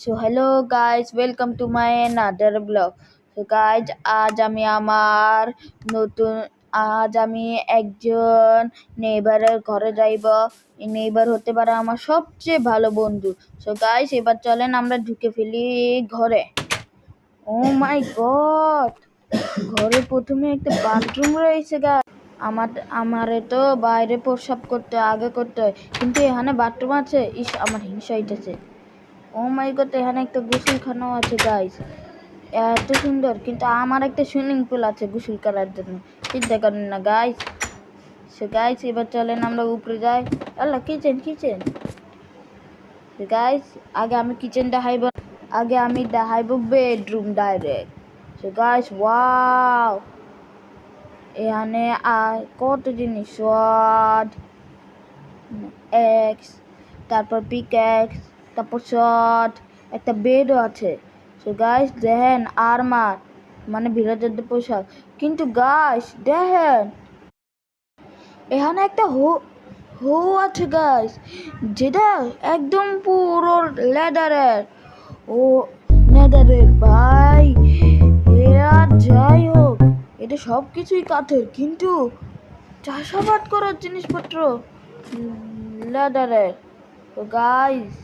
So hello guys welcome to my another blog তো guys আজ আমি আমার নতুন, আজ আমি একজন নেইবারের ঘরে যাইব। এই নেইবার হতে পারে আমার সবচেয়ে ভালো বন্ধু। সো গাইজ এবার চলেন আমরা ঢুকে ফেলি ঘরে। ও মাই গড ঘরে প্রথমে একটা বাথরুম রয়েছে গা আমার, আমারে তো বাইরে প্রসাব করতে, আগে করতে হয়। কিন্তু এখানে বাথরুম আছে। ইস, আমার হিংসা হইতেছে ও মাই গড, এখানে একটা গোসলখানাও আছে গাইস এত সুন্দর, কিন্তু আমার একটা সুইমিং পুল আছে গোসল করার জন্য। চিন্তা করেন না গাইস সে গাইস এবার চলেন আমরা উপরে যাই। আল্লাহ কিচেন কিচেন গাইস আগে আমি কিচেন দেখাইব। আগে আমি দেখাইব বেডরুম ডাইরেক্ট সে গাইস ওয়াও এখানে আর কত জিনিস শট এক্স তারপর পিক এক্স তারপর শট একটা বেডও আছে। সো গাইস দেখেন আরমার মানে ভিলেজারদের পোশাক। কিন্তু গাইস দেখেন, এখানে একটা হো হো আছে গাইস যেটা একদম পুরো লেদারের ও লেদারের ভাই, এরা যাই হোক, এটা সব কিছুই কাঠের, কিন্তু চাষাবাদ করার জিনিসপত্র লেদারের তো গাইস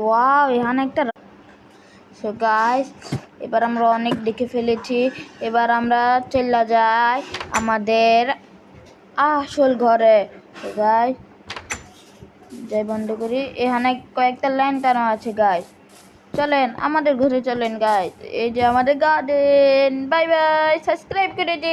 ওয়াও, এখানে একটা সো গাইস এবার আমরা অনেক দেখে ফেলেছি। এবার আমরা চলে যাই আমাদের আসল ঘরে। গাইস যাই বন্ধ করি। এখানে কয়েকটা লাইন টানা আছে গাইস চলেন, আমাদের ঘরে চলেন গাইস এই যে আমাদের গার্ডেন বাই বাই সাবস্ক্রাইব করে দিন।